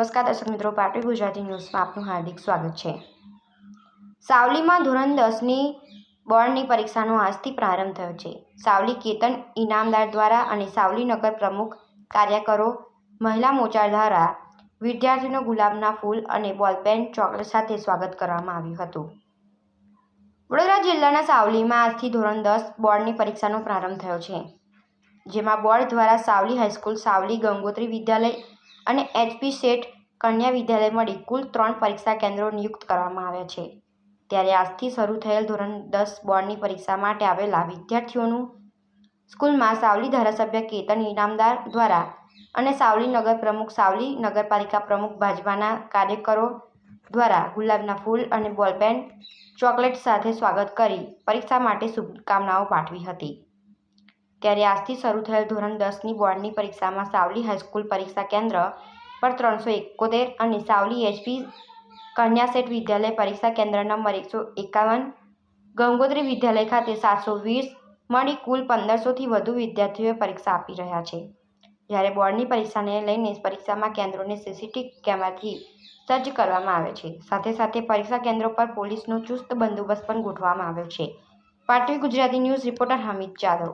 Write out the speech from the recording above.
નમસ્કાર દર્શક મિત્રો પાટવી ગુજરાતી ન્યૂઝમાં આપનું હાર્દિક સ્વાગત છે. સાવલીમાં ધોરણ દસની બોર્ડની પરીક્ષાનો આજથી પ્રારંભ થયો છે. સાવલી કેતન ઇનામદાર દ્વારા અને સાવલી નગર પ્રમુખ કાર્યકરો, મહિલા મોરચા દ્વારા વિદ્યાર્થીનો ગુલાબના ફૂલ અને બોલપેન ચોકલેટ સાથે સ્વાગત કરવામાં આવ્યું હતું. વડોદરા જિલ્લાના સાવલીમાં આજથી ધોરણ દસ બોર્ડની પરીક્ષાનો પ્રારંભ થયો છે. જેમાં બોર્ડ દ્વારા સાવલી હાઈસ્કૂલ સાવલી ગંગોત્રી વિદ્યાલય અને એચપી શેઠ કન્યા વિદ્યાલય મળી કુલ ત્રણ પરીક્ષા કેન્દ્રો નિયુક્ત કરવામાં આવ્યા છે. ત્યારે આજથી શરૂ થયેલ ધોરણ દસ બોર્ડની પરીક્ષા માટે આવેલા વિદ્યાર્થીઓનું સ્કૂલમાં સાવલી ધારાસભ્ય કેતન ઇનામદાર દ્વારા અને સાવલી નગર પ્રમુખ, સાવલી નગરપાલિકા પ્રમુખ ભાજપાના કાર્યકરો દ્વારા ગુલાબના ફૂલ અને બોલપેન ચોકલેટ સાથે સ્વાગત કરી પરીક્ષા માટે શુભકામનાઓ પાઠવી હતી. ત્યારે આજથી શરૂ થયેલ ધોરણ દસની બોર્ડની પરીક્ષામાં સાવલી હાઈસ્કૂલ પરીક્ષા કેન્દ્ર પર ત્રણસો એકોતેર અને સાવલી એચપી કન્યા સેઠ વિદ્યાલય પરીક્ષા કેન્દ્ર નંબર એકસો એકાવન, ગંગોત્રી વિદ્યાલય ખાતે સાતસો વીસ મળી કુલ પંદરસોથી વધુ વિદ્યાર્થીઓએ પરીક્ષા આપી રહ્યા છે. જ્યારે બોર્ડની પરીક્ષાને લઈને પરીક્ષામાં કેન્દ્રોને સીસીટીવી કેમેરાથી સજ્જ કરવામાં આવે છે. સાથે સાથે પરીક્ષા કેન્દ્રો પર પોલીસનો ચુસ્ત બંદોબસ્ત પણ ગોઠવવામાં આવ્યો છે. Patvi Gujarati news reporter Hamid Jadav